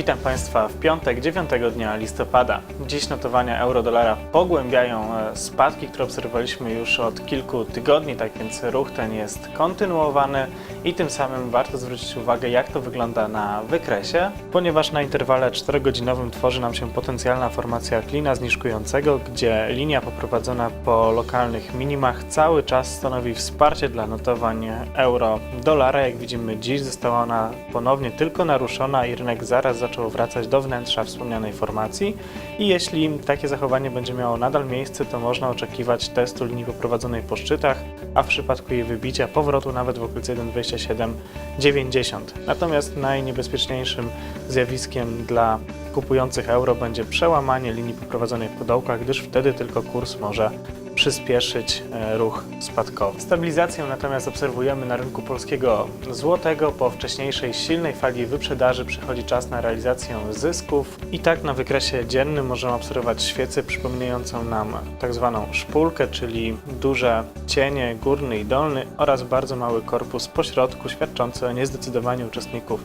Państwa w piątek, 9 dnia listopada. Dziś notowania euro-dolara pogłębiają e, spadki, które obserwowaliśmy już od kilku tygodni, tak więc ruch ten jest kontynuowany i tym samym warto zwrócić uwagę, jak to wygląda na wykresie, ponieważ na interwale 4-godzinowym tworzy nam się potencjalna formacja klina zniżkującego, gdzie linia poprowadzona po lokalnych minimach cały czas stanowi wsparcie dla notowań euro-dolara. Jak widzimy dziś została ona ponownie tylko naruszona i rynek zaraz zaczął wracać do wnętrza wspomnianej formacji i jeśli takie zachowanie będzie miało nadal miejsce, to można oczekiwać testu linii poprowadzonej po szczytach, a w przypadku jej wybicia powrotu nawet w okolicy 1,2790. Natomiast najniebezpieczniejszym zjawiskiem dla kupujących euro będzie przełamanie linii poprowadzonej po dołkach, gdyż wtedy tylko kurs może przyspieszyć e, ruch spadkowy. Stabilizację natomiast obserwujemy na rynku polskiego złotego. Po wcześniejszej silnej fali wyprzedaży przychodzi czas na realizację zysków i tak na wykresie dziennym możemy obserwować świecę przypominającą nam tak zwaną szpulkę, czyli duże cienie górny i dolny oraz bardzo mały korpus pośrodku świadczący o niezdecydowaniu uczestników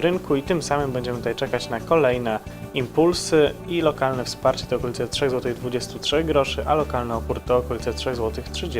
rynku i tym samym będziemy tutaj czekać na kolejne impulsy i lokalne wsparcie to okolice 3,23 zł groszy, a lokalny opór to okolice 3,30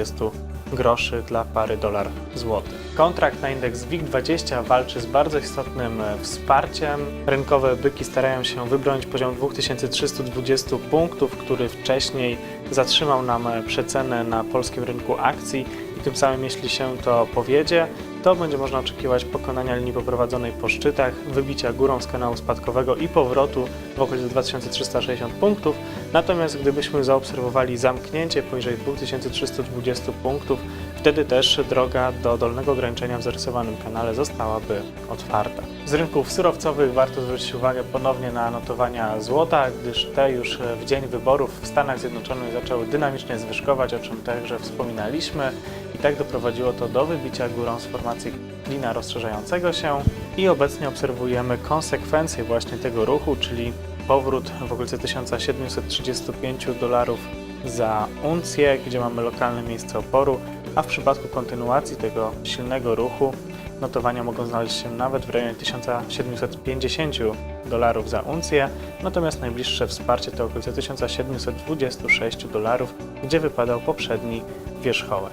zł groszy dla pary dolar złoty. Kontrakt na indeks WIG20 walczy z bardzo istotnym e, wsparciem. Rynkowe byki starają się wybronić poziom 2320 punktów, który wcześniej zatrzymał nam e, przecenę na polskim rynku akcji i tym samym jeśli się to powiedzie, to będzie można oczekiwać pokonania linii poprowadzonej po szczytach, wybicia górą z kanału spadkowego i powrotu w okolicy 2360 punktów. Natomiast gdybyśmy zaobserwowali zamknięcie poniżej 2320 punktów, wtedy też droga do dolnego ograniczenia w zarysowanym kanale zostałaby otwarta. Z rynków surowcowych warto zwrócić uwagę ponownie na notowania złota, gdyż te już w dzień wyborów w Stanach Zjednoczonych zaczęły dynamicznie zwyżkować, o czym także wspominaliśmy. I tak doprowadziło to do wybicia górą z formacji klina rozszerzającego się i obecnie obserwujemy konsekwencje właśnie tego ruchu, czyli powrót w okolicy 1735 dolarów za uncję, gdzie mamy lokalne miejsce oporu, a w przypadku kontynuacji tego silnego ruchu notowania mogą znaleźć się nawet w rejonie 1750 dolarów za uncję, natomiast najbliższe wsparcie to okolice 1726 dolarów, gdzie wypadał poprzedni wierzchołek.